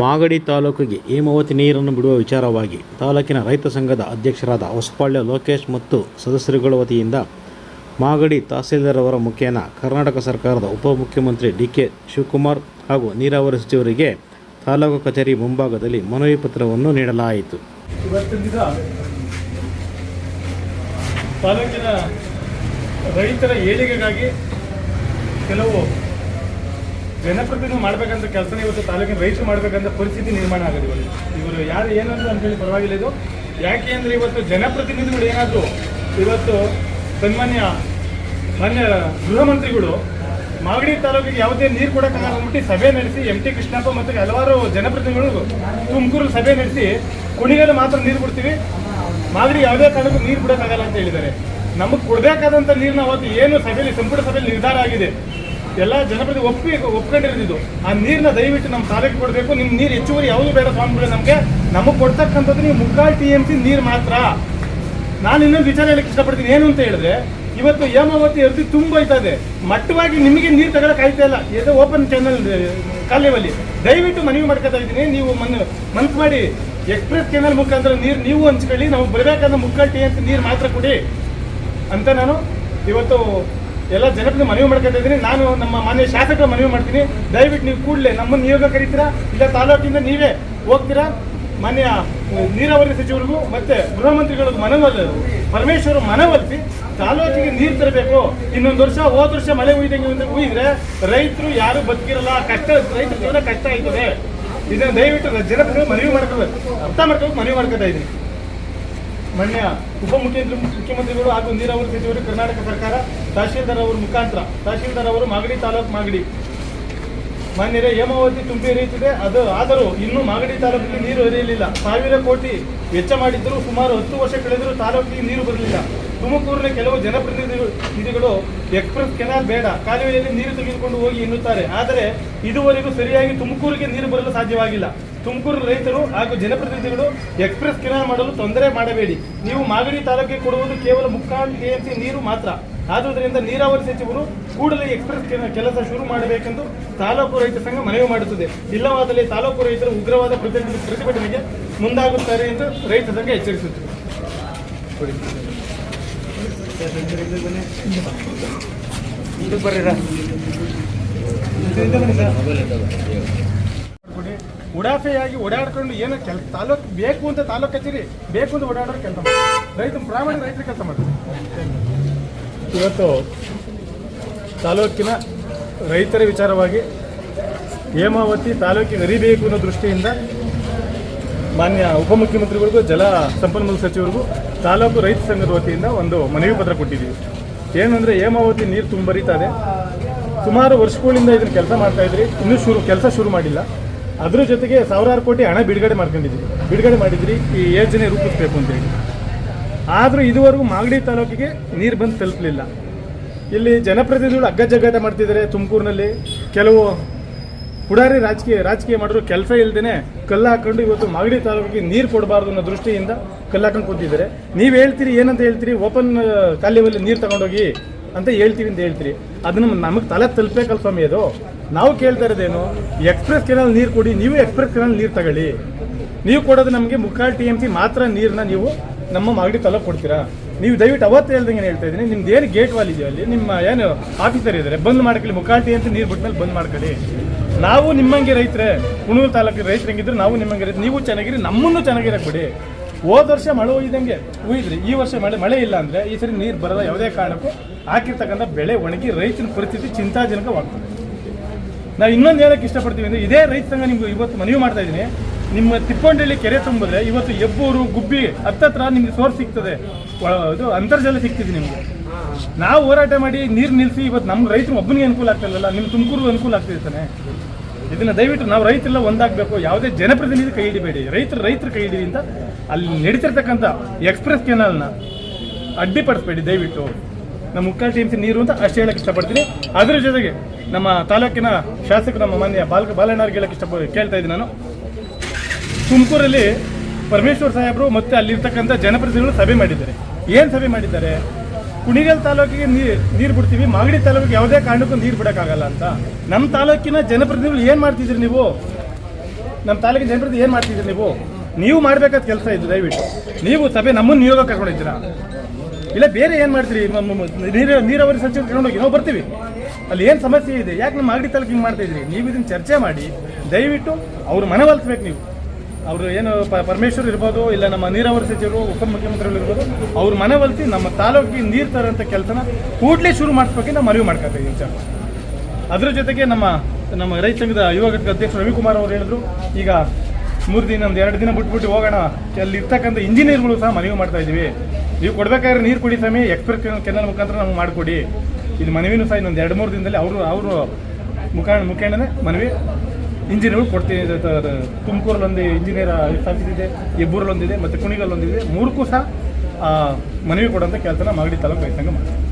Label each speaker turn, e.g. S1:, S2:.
S1: ಮಾಗಡಿ ತಾಲೂಕಿಗೆ ಹೇಮಾವತಿ ನೀರನ್ನು ಬಿಡುವ ವಿಚಾರವಾಗಿ ತಾಲೂಕಿನ ರೈತ ಸಂಘದ ಅಧ್ಯಕ್ಷರಾದ ಹೊಸಪಾಳ್ಯ ಲೋಕೇಶ್ ಮತ್ತು ಸದಸ್ಯರುಗಳ ವತಿಯಿಂದ ಮಾಗಡಿ ತಹಸೀಲ್ದಾರ್ ಅವರ ಮುಖೇನ ಕರ್ನಾಟಕ ಸರ್ಕಾರದ ಉಪಮುಖ್ಯಮಂತ್ರಿ ಡಿ ಕೆ ಶಿವಕುಮಾರ್ ಹಾಗೂ ನೀರಾವರಿ ಸಚಿವರಿಗೆ ತಾಲೂಕು ಕಚೇರಿ ಮುಂಭಾಗದಲ್ಲಿ ಮನವಿ ಪತ್ರವನ್ನು ನೀಡಲಾಯಿತು.
S2: ತಾಲೂಕಿನ ರೈತರ ಏಳಿಗೆಗಾಗಿ ಕೆಲವು ಜನಪ್ರತಿನಿಧಿ ಮಾಡ್ಬೇಕಂತ ಕೆಲಸ ಇವತ್ತು ತಾಲೂಕಿನ ರೈತರು ಮಾಡ್ಬೇಕಂತ ಪರಿಸ್ಥಿತಿ ನಿರ್ಮಾಣ ಆಗಿದೆ ಇವತ್ತು. ಇವರು ಯಾರು ಏನಂತ ಅಂತೇಳಿ ಪರವಾಗಿಲ್ಲ ಇದು. ಯಾಕೆ ಅಂದರೆ ಇವತ್ತು ಜನಪ್ರತಿನಿಧಿಗಳು ಏನಾದರೂ ಇವತ್ತು ಸನ್ಮಾನ್ಯ ಮಾನ್ಯ ಗೃಹ ಮಂತ್ರಿಗಳು ಮಾಗಡಿ ತಾಲೂಕಿಗೆ ಯಾವುದೇ ನೀರು ಕೊಡೋಕ್ಕಾಗಲ್ಲ ಅಂದ್ಬಿಟ್ಟು ಸಭೆ ನಡೆಸಿ ಎಂ ಟಿ ಕೃಷ್ಣಪ್ಪ ಮತ್ತು ಹಲವಾರು ಜನಪ್ರತಿನಿಧಿಗಳು ತುಮಕೂರು ಸಭೆ ನಡೆಸಿ ಕುಣಿಗಲು ಮಾತ್ರ ನೀರು ಕೊಡ್ತೀವಿ. ಮಾಗಡಿ ಯಾವುದೇ ಕಾರಣಕ್ಕೂ ನೀರು ಬಿಡೋಕ್ಕಾಗಲ್ಲ ಅಂತ ಹೇಳಿದ್ದಾರೆ. ನಮಗೆ ಕೊಡಬೇಕಾದಂಥ ನೀರನ್ನ ಅವತ್ತು ಏನು ಸಭೆಯಲ್ಲಿ, ಸಂಪುಟ ಸಭೆಯಲ್ಲಿ ನಿರ್ಧಾರ ಆಗಿದೆ. ಎಲ್ಲ ಜನಪ್ರತಿ ಒಪ್ಪಿ ಒಪ್ಕೊಂಡಿರೋದಿದ್ದು ಆ ನೀರನ್ನ ದಯವಿಟ್ಟು ನಮ್ಮ ಸಾಲಕ್ಕೆ ಕೊಡಬೇಕು. ನಿಮ್ಮ ನೀರು ಹೆಚ್ಚುವರಿ ಯಾವುದು ಬೇಡ ಸ್ವಾಮಿಗಳು ನಮಗೆ ನಮಗೆ ಕೊಡ್ತಕ್ಕಂಥದ್ದು ನೀವು ಮುಕ್ಕಾಲು ಟಿ ಎಂ ಸಿ ನೀರು ಮಾತ್ರ. ನಾನು ಇನ್ನೊಂದು ವಿಚಾರ ಹೇಳಕ್ಕೆ ಇಷ್ಟಪಡ್ತೀನಿ. ಏನು ಅಂತ ಹೇಳಿದ್ರೆ, ಇವತ್ತು ಯಮಾವತಿ ಅರ್ಜಿ ತುಂಬ ಹೋಯ್ತಾ ಇದೆ ಮಟ್ಟವಾಗಿ ನಿಮಗೆ ನೀರು ತಗೊಳಕ್ ಕಾಯ್ತಾ ಇಲ್ಲ. ಇದು ಓಪನ್ ಚಾನಲ್ ಕಾಲೇವಲ್ಲಿ ದಯವಿಟ್ಟು ಮನವಿ ಮಾಡ್ಕೊತಾ ಇದ್ದೀನಿ. ನೀವು ಮನ್ ಮನ್ಸು ಮಾಡಿ ಎಕ್ಸ್ಪ್ರೆಸ್ ಚಾನಲ್ ಮುಖಾಂತರ ನೀರು ನೀವು ಹಂಚ್ಕೊಳ್ಳಿ. ನಾವು ಬರಬೇಕಾದ ಮುಕ್ಕಾಲು ಟಿ ಅಂತ ನೀರು ಮಾತ್ರ ಕೊಡಿ. ಅಂತ ನಾನು ಇವತ್ತು ಎಲ್ಲ ಜನಪ್ರಿಯ ಮನವಿ ಮಾಡ್ಕೊತಾ ಇದ್ದೀನಿ. ನಾನು ನಮ್ಮ ಮಾನ್ಯ ಶಾಸಕರ ಮನವಿ ಮಾಡ್ತೀನಿ. ದಯವಿಟ್ಟು ನೀವು ಕೂಡಲೇ ನಮ್ಮನ್ನು ನಿಯೋಗ ಕರೀತೀರಾ? ಇಲ್ಲ ತಾಲೂಕಿಂದ ನೀವೇ ಹೋಗ್ತೀರಾ? ಮಾನ್ಯ ನೀರಾವರಿ ಸಚಿವರಿಗೂ ಮತ್ತೆ ಗೃಹ ಮಂತ್ರಿಗಳಿಗೂ ಮನವಲ್ಲ ಪರಮೇಶ್ವರ ಮನವೊಲಿಸಿ ತಾಲೂಕಿಗೆ ನೀರು ತರಬೇಕು. ಇನ್ನೊಂದು ವರ್ಷ, ಹೋದ ವರ್ಷ ಮಳೆ ಉಯ್ದಂಗೆ ಉಯ್ದ್ರೆ ರೈತರು ಯಾರು ಬದುಕಿರಲ್ಲ. ಕಷ್ಟ, ರೈತರ ಜೀವನ ಕಷ್ಟ ಆಯ್ತದೆ. ಇದನ್ನು ದಯವಿಟ್ಟು ಜನಪ್ರತಿನಿಧಿ ಮನವಿ ಮಾಡ್ಕೋಬೇಕು ಅರ್ಥ ಮಾಡ್ಕೋಬೇಕು ಮನವಿ ಮಾಡ್ಕೊತಾ ಇದ್ದೀನಿ. ಮಾನ್ಯ ಉಪಮುಖ್ಯಮಂತ್ರಿ ಮುಖ್ಯಮಂತ್ರಿಗಳು ಹಾಗೂ ನೀರಾವರಿ ಸಚಿವರು ಕರ್ನಾಟಕ ಸರ್ಕಾರ ತಹಶೀಲ್ದಾರ್ ಅವರ ಮುಖಾಂತರ, ತಹಶೀಲ್ದಾರ್ ಅವರು ಮಾಗಡಿ ತಾಲೂಕು ಮಾಗಡಿ. ಮಾನ್ಯರೇ, ಹೇಮಾವತಿ ತುಂಬಿ ಹರಿಯುತ್ತಿದೆ. ಅದು ಆದರೂ ಇನ್ನೂ ಮಾಗಡಿ ತಾಲೂಕಿಗೆ ನೀರು ಹರಿಯಲಿಲ್ಲ. ಸಾವಿರ ಕೋಟಿ ವೆಚ್ಚ ಮಾಡಿದ್ದರೂ ಸುಮಾರು ಹತ್ತು ವರ್ಷ ಕಳೆದರೂ ತಾಲೂಕಿಗೆ ನೀರು ಬರಲಿಲ್ಲ. ತುಮಕೂರಿನ ಕೆಲವು ಜನಪ್ರತಿನಿಧಿಗಳು ನಿಧಿಗಳು ಎಕ್ಸ್ಪ್ರೆಸ್ ಕೆನಾಲ್ ಬೇಡ. ಕಾಲುವೆಯಲ್ಲಿ ನೀರು ತೆಗೆದುಕೊಂಡು ಹೋಗಿ ಎನ್ನುತ್ತಾರೆ. ಆದರೆ ಇದುವರೆಗೂ ಸರಿಯಾಗಿ ತುಮಕೂರಿಗೆ ನೀರು ಬರಲು ಸಾಧ್ಯವಾಗಿಲ್ಲ. ತುಮಕೂರು ರೈತರು ಹಾಗೂ ಜನಪ್ರತಿನಿಧಿಗಳು ಎಕ್ಸ್ಪ್ರೆಸ್ ಕೆನಾಲ್ ಮಾಡಲು ತೊಂದರೆ ಮಾಡಬೇಡಿ. ನೀವು ಮಾಗಡಿ ತಾಲೂಕಿಗೆ ಕೊಡುವುದು ಕೇವಲ ಮುಕ್ಕಾಲು ಟಿಎಂಸಿ ನೀರು ಮಾತ್ರ. ಆದುದರಿಂದ ನೀರಾವರಿ ಸಚಿವರು ಕೂಡಲೇ ಎಕ್ಸ್ಪ್ರೆಸ್ ಕೆಲಸ ಶುರು ಮಾಡಬೇಕೆಂದು ತಾಲೂಕು ರೈತ ಸಂಘ ಮನವಿ ಮಾಡುತ್ತದೆ. ಇಲ್ಲವಾದಲ್ಲಿ ತಾಲೂಕು ರೈತರು ಉಗ್ರವಾದ ಪ್ರತಿಭಟನೆ ಪ್ರತಿಭಟನೆಗೆ ಮುಂದಾಗುತ್ತಾರೆ ಎಂದು ರೈತ ಸಂಘ ಎಚ್ಚರಿಸುತ್ತದೆ. ಉಡಾಫೆಯಾಗಿ ಓಡಾಡ್ಕೊಂಡು ಏನು ಕೆಲ ತಾಲೂಕು ಬೇಕು ಅಂತ ತಾಲೂಕು ಕಚೇರಿ, ಬೇಕು ಅಂತ ಓಡಾಡೋರು ಕೆಲಸ ಮಾಡ್ತಾರೆ. ರೈತ ಪ್ರಾಮಾಣಿಕ ರೈತರು ಕೆಲಸ ಮಾಡ್ತಾರೆ. ಇವತ್ತು ತಾಲೂಕಿನ ರೈತರ ವಿಚಾರವಾಗಿ ಹೇಮಾವತಿ ತಾಲೂಕಿಗೆ ಅರಿಬೇಕು ಅನ್ನೋ ದೃಷ್ಟಿಯಿಂದ ಮಾನ್ಯ ಉಪಮುಖ್ಯಮಂತ್ರಿಗಳಿಗೂ, ಜಲ ಸಂಪನ್ಮೂಲ ಸಚಿವರಿಗೂ ತಾಲೂಕು ರೈತ ಸಂಘದ ವತಿಯಿಂದ ಒಂದು ಮನವಿ ಪತ್ರ ಕೊಟ್ಟಿದ್ದೀವಿ. ಏನಂದರೆ ಹೇಮಾವತಿ ನೀರು ತುಂಬರಿತಾ ಇದೆ. ಸುಮಾರು ವರ್ಷಗಳಿಂದ ಇದನ್ನು ಕೆಲಸ ಮಾಡ್ತಾ ಇದ್ರಿ. ಇನ್ನೂ ಶುರು ಕೆಲಸ ಶುರು ಮಾಡಿಲ್ಲ. ಅದ್ರ ಜೊತೆಗೆ ಸಾವಿರಾರು ಕೋಟಿ ಹಣ ಬಿಡುಗಡೆ ಮಾಡ್ಕೊಂಡಿದ್ವಿ ಬಿಡುಗಡೆ ಮಾಡಿದ್ರಿ, ಈ ಯೋಜನೆ ರೂಪಿಸಬೇಕು ಅಂತೇಳಿ. ಆದರೂ ಇದುವರೆಗೂ ಮಾಗಡಿ ತಾಲೂಕಿಗೆ ನೀರು ಬಂದು ತಲುಪಲಿಲ್ಲ. ಇಲ್ಲಿ ಜನಪ್ರತಿನಿಧಿಗಳು ಅಗ್ಗಜಗ್ಗಾಟ ಮಾಡ್ತಿದ್ದಾರೆ ತುಮಕೂರಿನಲ್ಲಿ. ಕೆಲವು ಪುಡಾರಿ ರಾಜಕೀಯ ರಾಜಕೀಯ ಮಾಡಿದ್ರು ಕೆಲಸ ಇಲ್ದೇನೆ ಕಲ್ಲು ಹಾಕೊಂಡು ಇವತ್ತು ಮಾಗಡಿ ತಾಲೂಕಿಗೆ ನೀರು ಕೊಡಬಾರ್ದು ಅನ್ನೋ ದೃಷ್ಟಿಯಿಂದ ಕಲ್ಲು ಹಾಕೊಂಡು ಕೂತಿದ್ದಾರೆ. ನೀವು ಹೇಳ್ತೀರಿ, ಏನಂತ ಹೇಳ್ತೀರಿ, ಓಪನ್ ಕಾಲೇವಲ್ಲಿ ನೀರು ತಗೊಂಡೋಗಿ ಅಂತ ಹೇಳ್ತೀವಿ ಅಂತ ಹೇಳ್ತೀರಿ. ಅದನ್ನ ನಮಗೆ ತಲೆ ತಲುಪಬೇಕಲ್ಲ ಸ್ವಾಮಿ ಅದು. ನಾವು ಕೇಳ್ತಾ ಇರೋದೇನು, ಎಕ್ಸ್ಪ್ರೆಸ್ ಕೆನಲ್ ನೀರು ಕೊಡಿ, ನೀವು ಎಕ್ಸ್ಪ್ರೆಸ್ ಕೆನಲ್ ನೀರು ತಗೊಳ್ಳಿ. ನೀವು ಕೊಡೋದು ನಮಗೆ ಮುಕ್ಕಾಲ್ ಟಿ ಎಂ ಸಿ ಮಾತ್ರ ನೀರನ್ನ ನೀವು ನಮ್ಮ ಮಾಗಡಿ ತಲೆ ಕೊಡ್ತೀರಾ? ನೀವು ದಯವಿಟ್ಟು ಅವತ್ತು ಹೇಳ್ದಂಗೆ ಹೇಳ್ತಾ ಇದ್ದೀನಿ ನಿಮ್ದು ಏನು ಗೇಟ್ ವಾಲ್ ಇದೆಯೋ ಅಲ್ಲಿ, ನಿಮ್ಮ, ಏನು, ಆಫೀಸರ್ ಇದ್ದಾರೆ, ಬಂದ್ ಮಾಡ್ಕೊಳ್ಳಿ, ಮುಕ್ಕಾಲ್ ಟಿ ಎಂ ಸಿ ನೀರು ಬಿಟ್ಮೇಲೆ ಬಂದ್ ಮಾಡ್ಕೊಳ್ಳಿ. ನಾವು ನಿಮ್ಮಂಗೆ ರೈತರೆ, ಕುಣೂರು ತಾಲೂಕಿನ ರೈತರ ಹೆಂಗಿದ್ರು, ನಾವು ನಿಮ್ಮಂಗೆ ರೈತ ನೀವು ಚೆನ್ನಾಗಿರಿ, ನಮ್ಮನ್ನು ಚೆನ್ನಾಗಿರಕ್ಕೆ ಬಿಡಿ. ಹೋದ ವರ್ಷ ಮಳೆ ಒಯ್ದಂಗೆ ಉಯ್ದ್ರಿ. ಈ ವರ್ಷ ಮಳೆ ಮಳೆ ಇಲ್ಲ ಅಂದರೆ ಈ ಸರಿ ನೀರು ಬರೋದ ಯಾವುದೇ ಕಾರಣಕ್ಕೂ ಹಾಕಿರ್ತಕ್ಕಂಥ ಬೆಳೆ ಒಣಗಿ ರೈತನ ಪರಿಸ್ಥಿತಿ ಚಿಂತಾಜನಕವಾಗ್ತದೆ. ನಾವು ಇನ್ನೊಂದು ಹೇಳಕ್ಕೆ ಇಷ್ಟಪಡ್ತೀವಿ ಅಂದರೆ ಇದೇ ರೈತ ಸಂಘ ನಿಮ್ಗೆ ಇವತ್ತು ಮನವಿ ಮಾಡ್ತಾ ಇದ್ದೀನಿ. ನಿಮ್ಮ ತಿಪ್ಪೊಂಡಳ್ಳಿ ಕೆರೆ ತುಂಬಿದ್ರೆ ಇವತ್ತು ಎಬ್ಬೂರು, ಗುಬ್ಬಿ ಹತ್ತತ್ರ ನಿಮ್ಗೆ ಸೋರ್ ಸಿಗ್ತದೆ. ಇದು ಅಂತರ್ಜಲ ಸಿಗ್ತಿದೆ ನಿಮಗೆ. ನಾವು ಹೋರಾಟ ಮಾಡಿ ನೀರು ನಿಲ್ಲಿಸಿ ಇವತ್ತು ನಮ್ಮ ರೈತರು ಒಬ್ಬನಿಗೆ ಅನುಕೂಲ ಆಗ್ತಿಲ್ಲ ನಿಮ್ಮ ತುಮಕೂರು ಅನುಕೂಲ ಆಗ್ತಿದೆ ತಾನೆ. ಇದನ್ನ ದಯವಿಟ್ಟು ನಾವು ರೈತರೆಲ್ಲ ಒಂದಾಗಬೇಕು, ಯಾವುದೇ ಜನಪ್ರತಿನಿಧಿ ಕೈ ಹಿಡಿಬೇಡಿ. ರೈತರು ರೈತರು ಕೈ ಹಿಡಿದಿ ಅಂತ ಅಲ್ಲಿ ನಡೀತಿರ್ತಕ್ಕಂಥ ಎಕ್ಸ್ಪ್ರೆಸ್ ಕೆನಾಲ್ನ ಅಡ್ಡಿಪಡಿಸ್ಬೇಡಿ ದಯವಿಟ್ಟು. ನಮ್ಮ ಮುಕ್ಕಾಲ್ ಟಿ ನೀರು ಅಂತ ಅಷ್ಟು ಹೇಳಕ್ಕೆ ಇಷ್ಟಪಡ್ತೀನಿ. ಅದರ ಜೊತೆಗೆ ನಮ್ಮ ತಾಲೂಕಿನ ಶಾಸಕರು ನಮ್ಮ ಮಾನ್ಯ ಬಾಲ ಬಾಲಣ್ಣವ್ರಿಗೆ ಹೇಳಕ್ಕೆ ಇಷ್ಟ ಕೇಳ್ತಾ ಇದ್ದೀನಿ ನಾನು. ತುಮಕೂರಲ್ಲಿ ಪರಮೇಶ್ವರ್ ಸಾಹೇಬರು ಮತ್ತೆ ಅಲ್ಲಿರ್ತಕ್ಕಂಥ ಜನಪ್ರತಿನಿಧಿಗಳು ಸಭೆ ಮಾಡಿದ್ದಾರೆ. ಏನು ಸಭೆ ಮಾಡಿದ್ದಾರೆ? ಕುಣಿಗಲ್ ತಾಲೂಕಿಗೆ ನೀರು ಬಿಡ್ತೀವಿ. ಮಾಗಡಿ ತಾಲೂಕಿಗೆ ಯಾವುದೇ ಕಾರಣಕ್ಕೂ ನೀರು ಬಿಡೋಕ್ಕಾಗಲ್ಲ ಅಂತ. ನಮ್ಮ ತಾಲೂಕಿನ ಜನಪ್ರತಿನಿಧಿಗಳು ಏನು ಮಾಡ್ತಿದ್ರಿ ನೀವು? ನಮ್ಮ ತಾಲೂಕಿನ ಜನಪ್ರತಿನಿಧಿ ಏನು ಮಾಡ್ತಿದ್ರಿ ನೀವು? ನೀವು ಮಾಡಬೇಕಾದ ಕೆಲಸ ಇದು, ದಯವಿಟ್ಟು. ನೀವು ಸಭೆ ನಮ್ಮನ್ನು ನಿಯೋಗ ಕರ್ಕೊಂಡಿದ್ದೀರಾ? ಇಲ್ಲ ಬೇರೆ ಏನು ಮಾಡ್ತೀರಿ? ನೀರು ನೀರಾವರಿ ಸಚಿವರು ಕರ್ಕೊಂಡೋಗಿ ನಾವು ಬರ್ತೀವಿ. ಅಲ್ಲಿ ಏನು ಸಮಸ್ಯೆ ಇದೆ? ಯಾಕೆ ನಮ್ಮ ಮಾಗಡಿ ತಾಲೂಕು ಹಿಂಗೆ ಮಾಡ್ತಾ ನೀವು ಇದನ್ನು ಚರ್ಚೆ ಮಾಡಿ, ದಯವಿಟ್ಟು ಅವ್ರ ಮನವೊಲಿಸ್ಬೇಕು ನೀವು. ಅವರು ಏನು ಪರಮೇಶ್ವರ್ ಇರ್ಬೋದು ಇಲ್ಲ ನಮ್ಮ ನೀರಾವರಿ ಸಚಿವರು ಉಪಮುಖ್ಯಮಂತ್ರಿಗಳು ಇರ್ಬೋದು, ಅವ್ರ ಮನೆ ಒಲಿಸಿ ನಮ್ಮ ತಾಲೂಕಿಗೆ ನೀರು ತರೋಂಥ ಕೆಲಸನ ಕೂಡಲೇ ಶುರು ಮಾಡಿಸ್ಬೇಕಂತ ನಾವು ಮನವಿ ಮಾಡ್ಕೊತೀವಿ ವಿಚಾರ. ಅದ್ರ ಜೊತೆಗೆ ನಮ್ಮ ನಮ್ಮ ರೈತ ಸಂಘದ ಯುವ ಘಟಕ ಅಧ್ಯಕ್ಷ ರವಿಕುಮಾರ್ ಅವರು ಹೇಳಿದ್ರು, ಈಗ ಮೂರು ದಿನ, ಒಂದು ಎರಡು ದಿನ ಬಿಟ್ಬಿಟ್ಟು ಹೋಗೋಣ ಅಲ್ಲಿ ಇರ್ತಕ್ಕಂಥ ಇಂಜಿನಿಯರ್ಗಳು ಸಹ ಮನವಿ ಮಾಡ್ತಾ ಇದ್ದೀವಿ. ನೀವು ಕೊಡಬೇಕಾದ್ರೆ ನೀರು ಕುಡಿ ಸ್ವಾಮಿ, ಎಕ್ಸ್ಪ್ರೆಸ್ ಕೆನಲ್ ಮುಖಾಂತರ ನಮ್ಗೆ ಮಾಡಿಕೊಡಿ. ಇದು ಮನವಿನೂ ಸಹ ಇನ್ನೊಂದು ಎರಡು ಮೂರು ದಿನದಲ್ಲಿ ಅವರು ಅವರು ಮುಖ ಮುಖೇಣನೇ ಮನವಿ ಇಂಜಿನಿಯರ್ಗಳು ಕೊಡ್ತೀವಿ. ತುಮಕೂರಲ್ಲಿ ಇಂಜಿನಿಯರ್ ಆಫೀಸ್ ಇದೆ ಹೆಬ್ಬೂರಲ್ಲಿ ಒಂದಿದೆ ಮತ್ತು ಕುಣಿಗಲ್ಲೊಂದಿದೆ. ಮೂರಕ್ಕೂ ಸಹ ಮನವಿ ಕೊಡುವಂಥ ಕೆಲಸನ ಮಾಗಡಿ ತಾಲೂಕು ರೈತ ಸಂಘ ಮಾಡ್ತಾರೆ.